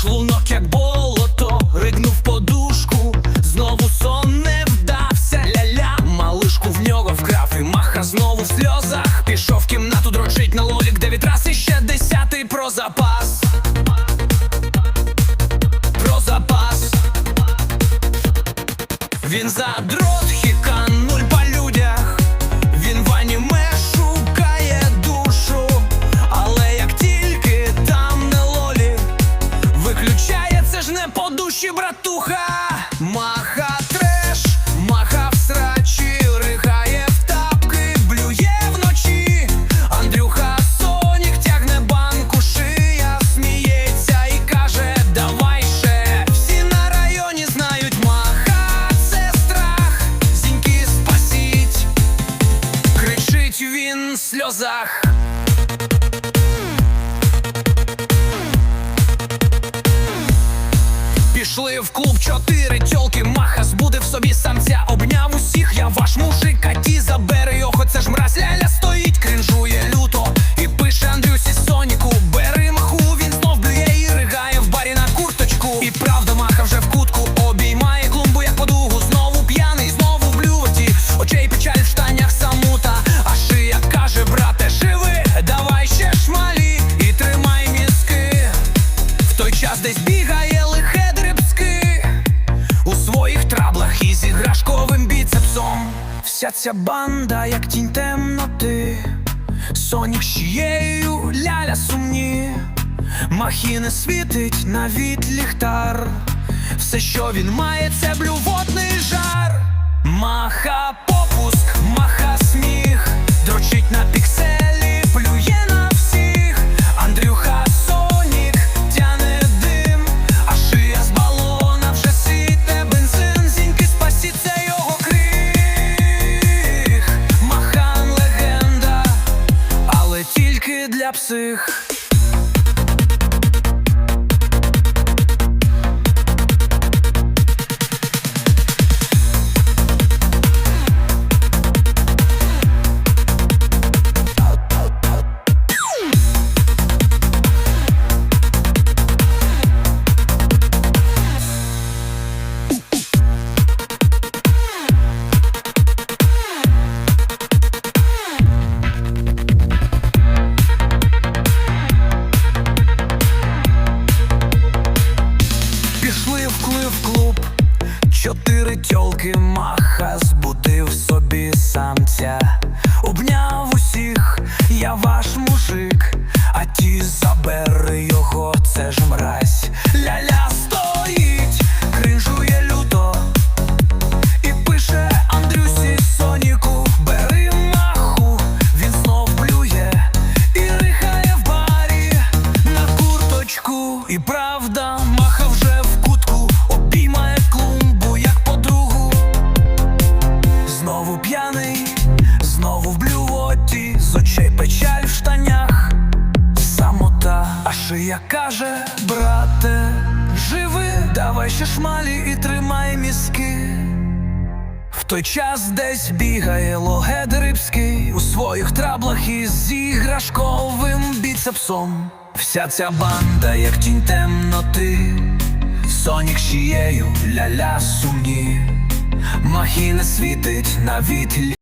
шлунок, як болото, ригнув подушку, знову сон не вдався ля-ля, малишку в нього вкрав і маха знову в сльозах. Пішов в кімнату, дрочить на лолік, де відраз і ще десятий про запас. Про запас. Він задров. душі, братуха, маха треш, маха в срачі, ригає в тапки, блює вночі, Андрюха Соник тягне банку, шия, сміється і каже, давай ще. Всі на районі знають маха, це страх, зіньки спасіть, кричить він в сльозах. Пішли в клуб чотири тьолки, маха збудив собі самця, обняв усіх, я ваш мужик, а ті Вся ця банда, як тінь темноти. Сонік щією ляля сумні. Махіни світить навіть ліхтар Все, що він має, це блювотний жар для псих. Тьолки маха збудив собі самця, обняв усіх, я ваш мужик, а ті забери його, це ж мразь. Ляля шия каже, брате, живи, давай ще шмалі і тримай мізки. В той час десь бігає логед рибський у своїх траблах із іграшковим біцепсом. Вся ця банда, як тінь темноти, Сонік чиєю ля-ля сумні, Махіна світить навіть